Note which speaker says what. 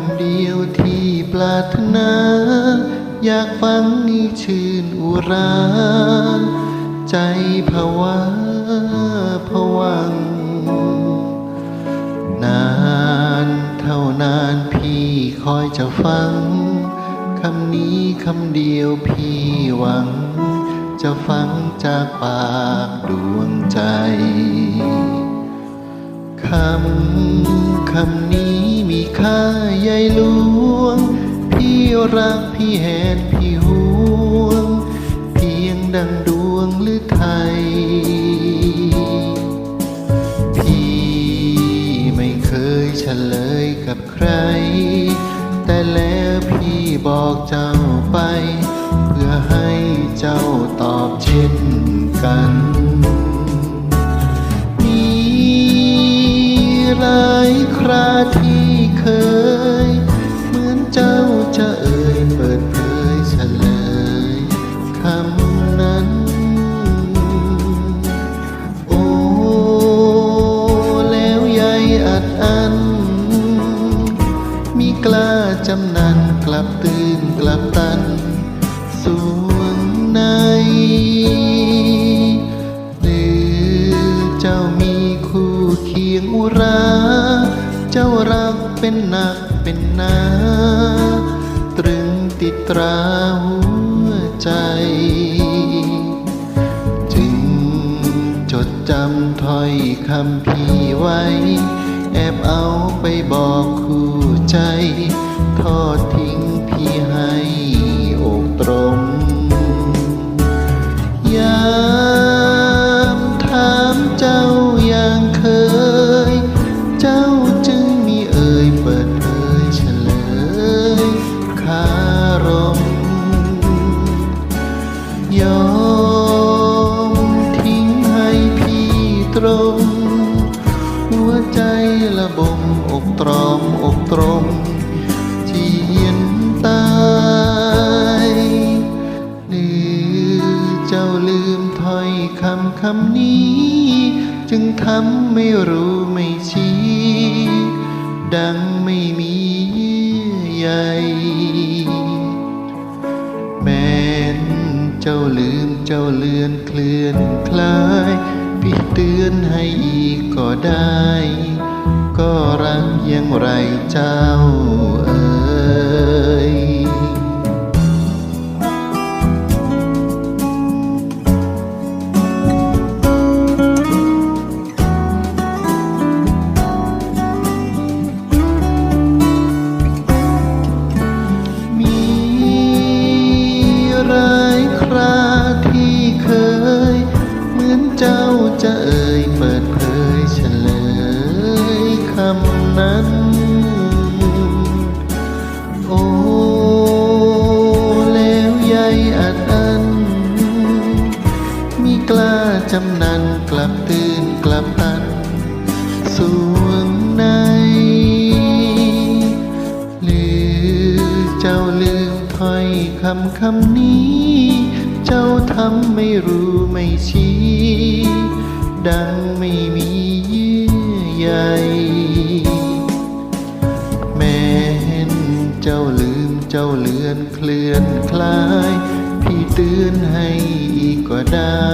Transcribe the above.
Speaker 1: ำเดียวที่ปรารถนา อยากฟังนี้ชื่นอุรา ใจภาวะผวัง นานเท่านานพี่คอยจะฟัง คำนี้คำเดียวพี่หวัง จะฟังจากปากดวงใจ คำคำนี้ มีค่าใหญ่หลวง พี่รักพี่แหนพี่ห่วง เพียงดังดวงหรือไทย พี่ไม่เคยเฉลยกับใคร แต่แล้วพี่บอกเจ้าไป เพื่อให้เจ้าตอบเช่นกันมีหลายคราท ลับตื่นกลับตันสวงใน หรือเจ้ามีคู่เคียงอุรา เจ้ารักเป็นหนักเป็นหนา ตรึงติดตราหัวใจ จึงจดจำถ้อยคำพี่ไว้ แอบเอาไปบอกคู่ใจทอดทิ้ง ยอมทิ้งให้พี่ตรง หัวใจระบมอกตรอมอกตรมจียนตายหรือเจ้าลืมถ้อยคำคำนี้ จึงทำไม่รู้ไม่ชี้ ดังไม่มีเยื่ เจ้าลืมเจ้าเลือนเคลื่อนคลาย พี่เตือนให้อีกก็ได้ ก็รักยังไรเจ้าเอ่ยมี จำนันกลับตื่นกลับตันสวงในหรือเจ้าลืมถ้อยคำคำนี้ เจ้าทำไม่รู้ไม่ชี้ ดังไม่มีเยื่อใยแม้นเจ้าลืมเจ้าเลือนเคลื่อนคลายพี่เตือนให้อีกก็ได้